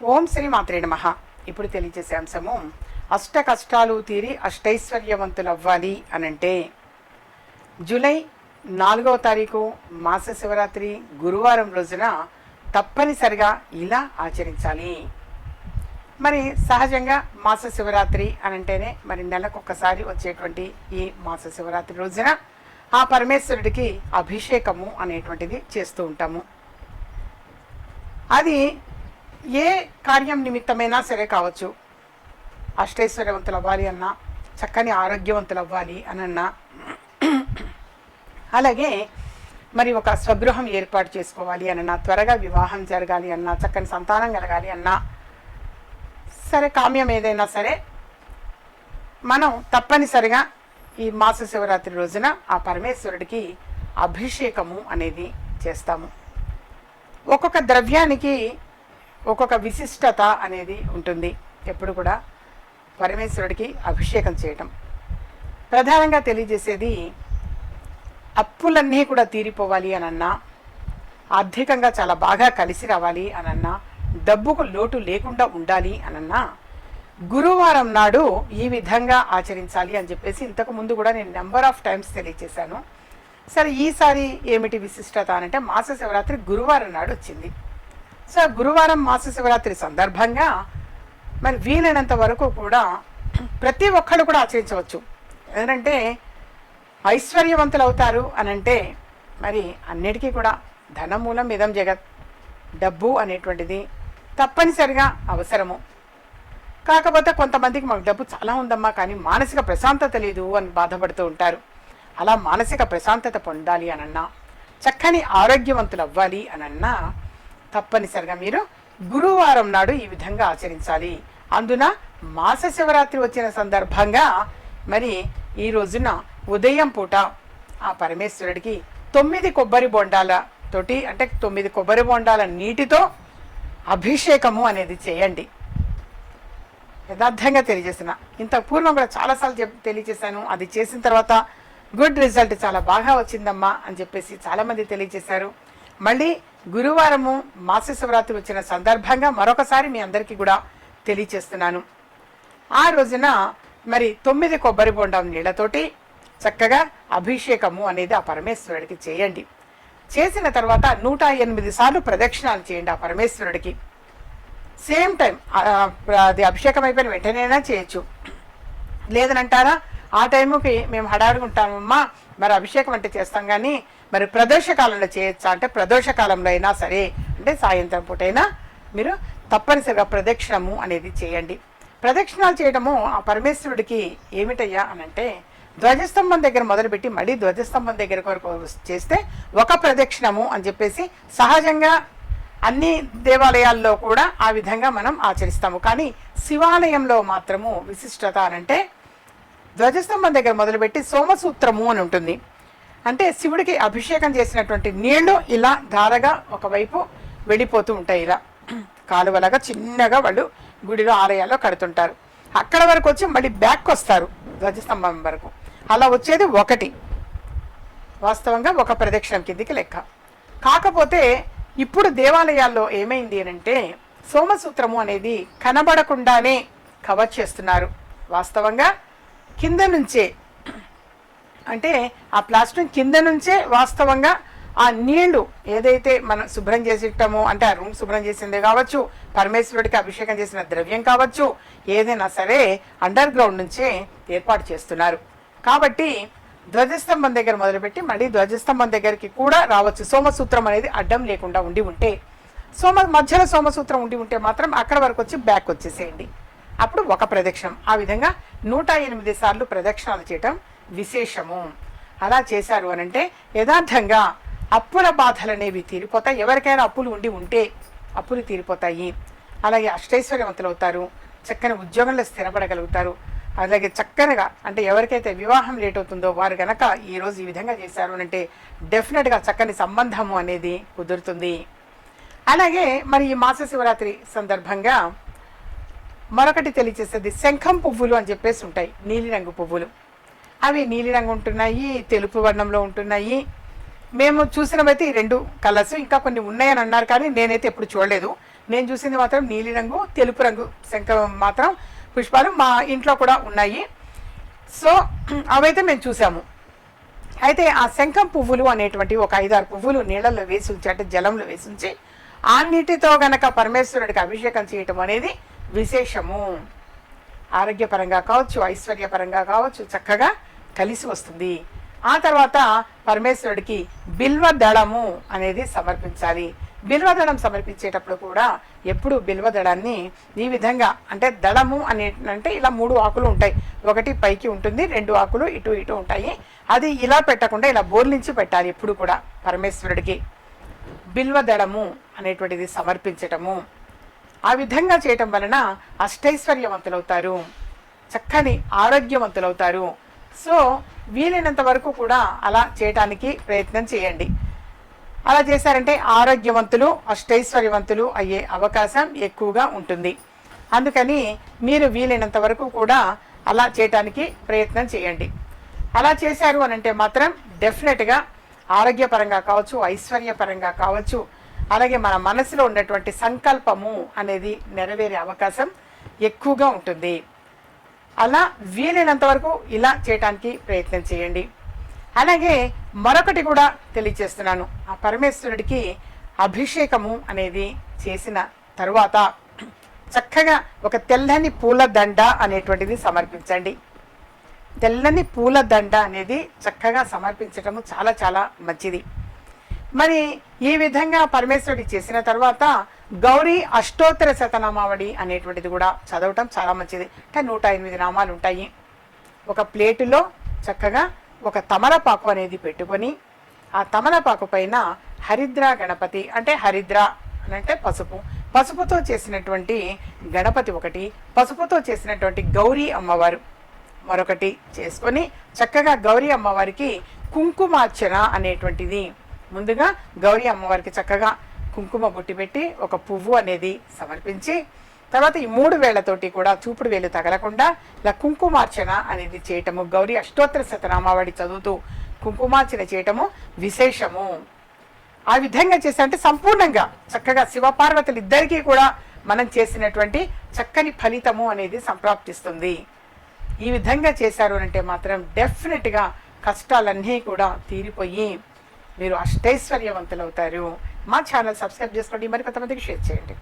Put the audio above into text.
ఓం శ్రీ మాత్రే నమ. ఇప్పుడు తెలియజేసే అంశము అష్ట కష్టాలు తీరి అష్టైశ్వర్యవంతులు అవ్వాలి అనంటే జూలై నాలుగవ తారీఖు మాస శివరాత్రి గురువారం రోజున తప్పనిసరిగా ఇలా ఆచరించాలి. మరి సహజంగా మాస శివరాత్రి అని అంటేనే మరి నెలకొకసారి వచ్చేటువంటి ఈ మాస శివరాత్రి రోజున ఆ పరమేశ్వరుడికి అభిషేకము అనేటువంటిది చేస్తూ ఉంటాము. అది ఏ కార్యం నిమిత్తమైనా సరే కావచ్చు. అష్టైశ్వర్యవంతులు అవ్వాలి అన్నా చక్కని ఆరోగ్యవంతులు అవ్వాలి అనన్నా. అలాగే మరి ఒక స్వగృహం ఏర్పాటు చేసుకోవాలి అన్నా త్వరగా వివాహం జరగాలి అన్నా చక్కని సంతానం కలగాలి అన్నా. సరే కామ్యం ఏదైనా సరే మనం తప్పనిసరిగా ఈ మాస శివరాత్రి రోజున ఆ పరమేశ్వరుడికి అభిషేకము అనేది చేస్తాము. ఒక్కొక్క ద్రవ్యానికి ఒక్కొక్క విశిష్టత అనేది ఉంటుంది. ఎప్పుడు కూడా పరమేశ్వరుడికి అభిషేకం చేయటం. ప్రధానంగా తెలియజేసేది అప్పులన్నీ కూడా తీరిపోవాలి అనన్నా ఆర్థికంగా చాలా బాగా కలిసి రావాలి అనన్నా డబ్బుకు లోటు లేకుండా ఉండాలి అనన్నా గురువారం నాడు ఈ విధంగా ఆచరించాలి అని చెప్పేసి ఇంతకు ముందు కూడా నేను నెంబర్ ఆఫ్ టైమ్స్ తెలియజేశాను. సరే ఈసారి ఏమిటి విశిష్టత అనంటే మాస శివరాత్రి గురువారం నాడు వచ్చింది. సో గురువారం మాస శివరాత్రి సందర్భంగా మరి వీలైనంత వరకు కూడా ప్రతి ఒక్కళ్ళు కూడా ఆచరించవచ్చు. ఎందుకంటే ఐశ్వర్యవంతులు అవుతారు అని అంటే మరి అన్నిటికీ కూడా ధనమూలం ఇదం జగత్ డబ్బు అనేటువంటిది తప్పనిసరిగా అవసరము. కాకపోతే కొంతమందికి మాకు డబ్బు చాలా ఉందమ్మా కానీ మానసిక ప్రశాంతత లేదు అని బాధపడుతూ ఉంటారు. అలా మానసిక ప్రశాంతత పొందాలి అనన్నా చక్కని ఆరోగ్యవంతులు అవ్వాలి అనన్నా తప్పనిసరిగా మీరు గురువారం నాడు ఈ విధంగా ఆచరించాలి. అందున మాస శివరాత్రి వచ్చిన సందర్భంగా మరి ఈ రోజున ఉదయం పూట ఆ పరమేశ్వరుడికి తొమ్మిది కొబ్బరి బొండాల తోటి అంటే తొమ్మిది కొబ్బరి బొండాల నీటితో అభిషేకము అనేది చేయండి. యథార్థంగా తెలియజేసిన ఇంత పూర్వం కూడా చాలాసార్లు చెప్ తెలియజేశాను. అది చేసిన తర్వాత గుడ్ రిజల్ట్ చాలా బాగా వచ్చిందమ్మా అని చెప్పేసి చాలామంది తెలియజేశారు. మళ్ళీ గురువారము మాస శివరాత్రి వచ్చిన సందర్భంగా మరొకసారి మీ అందరికీ కూడా తెలియచేస్తున్నాను. ఆ రోజున మరి తొమ్మిది కొబ్బరి బొండం నీళ్ళతోటి చక్కగా అభిషేకము అనేది ఆ పరమేశ్వరుడికి చేయండి. చేసిన తర్వాత నూట ఎనిమిది సార్లు ప్రదక్షిణాలు చేయండి ఆ పరమేశ్వరుడికి. సేమ్ టైం అది అభిషేకం అయిపోయిన వెంటనేనా చేయొచ్చు. లేదనంటారా? ఆ టైంకి మేము హడావిడిగా ఉంటామమ్మా మరి అభిషేకం అంటే చేస్తాం కానీ మరి ప్రదోషకాలంలో చేయొచ్చా అంటే ప్రదోషకాలంలో అయినా సరే అంటే సాయంత్రం పూటైనా మీరు తప్పనిసరిగా ప్రదక్షిణము అనేది చేయండి. ప్రదక్షిణాలు చేయడము ఆ పరమేశ్వరుడికి ఏమిటయ్యా అని అంటే ధ్వజస్తంభం దగ్గర మొదలుపెట్టి మళ్ళీ ధ్వజస్తంభం దగ్గర వరకు చేస్తే ఒక ప్రదక్షిణము అని చెప్పేసి సహజంగా అన్ని దేవాలయాల్లో కూడా ఆ విధంగా మనం ఆచరిస్తాము. కానీ శివాలయంలో మాత్రము విశిష్టత అనంటే ధ్వజస్తంభం దగ్గర మొదలుపెట్టి సోమసూత్రము అని ఉంటుంది. అంటే శివుడికి అభిషేకం చేసినటువంటి నీళ్ళు ఇలా ధారగా ఒకవైపు వెళ్ళిపోతూ ఉంటాయి ఇలా. కాలువలాగా చిన్నగా వాళ్ళు గుడిలో ఆలయాల్లో కడుతుంటారు. అక్కడ వరకు వచ్చి మళ్ళీ బ్యాక్ వస్తారు ధ్వజస్తంభం వరకు. అలా వచ్చేది ఒకటి. వాస్తవంగా ఒక ప్రదక్షిణం కిందికి లెక్క. కాకపోతే ఇప్పుడు దేవాలయాల్లో ఏమైంది అని అంటే సోమసూత్రము అనేది కనబడకుండానే కవర్ చేస్తున్నారు. వాస్తవంగా కింద నుంచే. అంటే ఆ ప్లాస్టిక్ కింద నుంచే వాస్తవంగా ఆ నీళ్ళు ఏదైతే మనం శుభ్రం చేసిటామో అంటే ఆ రూమ్ శుభ్రం చేసిందే కావచ్చు పరమేశ్వరుడికి అభిషేకం చేసిన ద్రవ్యం కావచ్చు ఏదైనా సరే అండర్ గ్రౌండ్ నుంచే ఏర్పాటు చేస్తున్నారు. కాబట్టి ధ్వజస్తంభం దగ్గర మొదలుపెట్టి మళ్ళీ ధ్వజస్తంభం దగ్గరికి కూడా రావచ్చు. సోమసూత్రం అనేది అడ్డం లేకుండా ఉండి ఉంటే. సోమ మధ్యలో సోమసూత్రం ఉండి ఉంటే మాత్రం అక్కడ వరకు వచ్చి బ్యాక్ వచ్చేసేయండి. అప్పుడు ఒక ప్రదక్షిణం. ఆ విధంగా నూట ఎనిమిది సార్లు ప్రదక్షిణాలు చేయటం విశేషము. అలా చేశారు అని అంటే యథార్థంగా అప్పుల బాధలు అనేవి తీరిపోతాయి. ఎవరికైనా అప్పులు ఉండి ఉంటే అప్పులు తీరిపోతాయి. అలాగే అష్టైశ్వర్యవంతులు అవుతారు చక్కని ఉద్యోగంలో స్థిరపడగలుగుతారు. అలాగే చక్కనగా అంటే ఎవరికైతే వివాహం లేట్ అవుతుందో వారు కనుక ఈరోజు ఈ విధంగా చేశారు అని అంటే డెఫినెట్గా చక్కని సంబంధము అనేది కుదురుతుంది. అలాగే మరి ఈ మాస శివరాత్రి సందర్భంగా మరొకటి తెలియచేసేది శంఖం పువ్వులు అని చెప్పేసి ఉంటాయి నీలిరంగు పువ్వులు. అవి నీలిరంగు ఉంటున్నాయి తెలుపు వర్ణంలో ఉంటున్నాయి. మేము చూసినవైతే ఈ రెండు కలర్స్ ఇంకా కొన్ని ఉన్నాయని అన్నారు కానీ నేనైతే ఎప్పుడు చూడలేదు. నేను చూసింది మాత్రం నీలిరంగు తెలుపు రంగు శంఖం మాత్రం పుష్పాలు మా ఇంట్లో కూడా ఉన్నాయి. సో అవైతే మేము చూసాము. అయితే ఆ శంఖం పువ్వులు అనేటువంటి ఒక ఐదారు పువ్వులు నీళ్ళల్లో వేసి ఉంచి అంటే జలంలో వేసి ఉంచి ఆ నీటితో గనక పరమేశ్వరుడికి అభిషేకం చేయటం అనేది విశేషము. ఆరోగ్యపరంగా కావచ్చు ఐశ్వర్యపరంగా కావచ్చు చక్కగా కలిసి వస్తుంది. ఆ తర్వాత పరమేశ్వరుడికి బిల్వ దళము అనేది సమర్పించాలి. బిల్వదళం సమర్పించేటప్పుడు కూడా ఎప్పుడు బిల్వదళాన్ని ఈ విధంగా అంటే దళము అనే అంటే ఇలా మూడు ఆకులు ఉంటాయి. ఒకటి పైకి ఉంటుంది రెండు ఆకులు ఇటు ఇటు ఉంటాయి. అది ఇలా పెట్టకుండా ఇలా బోర్లించి పెట్టాలి ఎప్పుడు కూడా పరమేశ్వరుడికి. బిల్వదళము అనేటువంటిది సమర్పించటము. ఆ విధంగా చేయటం వలన అష్టైశ్వర్యవంతులవుతారు. చక్కని ఆరోగ్యవంతులవుతారు. సో వీలైనంత వరకు కూడా అలా చేయటానికి ప్రయత్నం చేయండి. అలా చేశారంటే ఆరోగ్యవంతులు అష్టైశ్వర్యవంతులు అయ్యే అవకాశం ఎక్కువగా ఉంటుంది. అందుకని మీరు వీలైనంత వరకు కూడా అలా చేయటానికి ప్రయత్నం చేయండి. అలా చేశారు అని అంటే మాత్రం డెఫినెట్గా ఆరోగ్యపరంగా కావచ్చు ఐశ్వర్యపరంగా కావచ్చు అలాగే మన మనసులో ఉన్నటువంటి సంకల్పము అనేది నెరవేరే అవకాశం ఎక్కువగా ఉంటుంది. అలా వీలైనంత వరకు ఇలా చేయటానికి ప్రయత్నం చేయండి. అలాగే మరొకటి కూడా తెలియచేస్తున్నాను ఆ పరమేశ్వరుడికి అభిషేకము అనేది చేసిన తరువాత చక్కగా ఒక తెల్లని పూల దండ అనేటువంటిది సమర్పించండి. తెల్లని పూల దండ అనేది చక్కగా సమర్పించటము చాలా చాలా మంచిది. మరి ఈ విధంగా పరమేశ్వరుడి చేసిన తర్వాత గౌరీ అష్టోత్తర శతనామావళి అనేటువంటిది కూడా చదవటం చాలా మంచిది. అంటే నూట ఎనిమిది నామాలు ఉంటాయి. ఒక ప్లేటులో చక్కగా ఒక తమలపాకు అనేది పెట్టుకొని ఆ తమలపాకు పైన హరిద్ర గణపతి అంటే హరిద్ర అని అంటే పసుపు. పసుపుతో చేసినటువంటి గణపతి ఒకటి పసుపుతో చేసినటువంటి గౌరీ అమ్మవారు మరొకటి చేసుకొని చక్కగా గౌరీ అమ్మవారికి కుంకుమార్చన అనేటువంటిది ముందుగా గౌరీ అమ్మవారికి చక్కగా కుంకుమ బొట్టి పెట్టి ఒక పువ్వు అనేది సమర్పించి తర్వాత ఈ మూడు వేళ్ళతోటి కూడా చూపుడు వేలు తగలకుండా ఇలా కుంకుమార్చన అనేది చేయటము గౌరీ అష్టోత్తర శతనామావళి చదువుతూ కుంకుమార్చన చేయటము విశేషము. ఆ విధంగా చేశారంటే సంపూర్ణంగా చక్కగా శివపార్వతులు ఇద్దరికీ కూడా మనం చేసినటువంటి చక్కని ఫలితము అనేది సంప్రాప్తిస్తుంది. ఈ విధంగా చేశారు అంటే మాత్రం డెఫినెట్గా కష్టాలన్నీ కూడా తీరిపోయి మీరు అష్టైశ్వర్యవంతులవుతారు. మా ఛానల్ సబ్స్క్రైబ్ చేసుకోండి. మరి కొంతమందికి షేర్ చేయండి.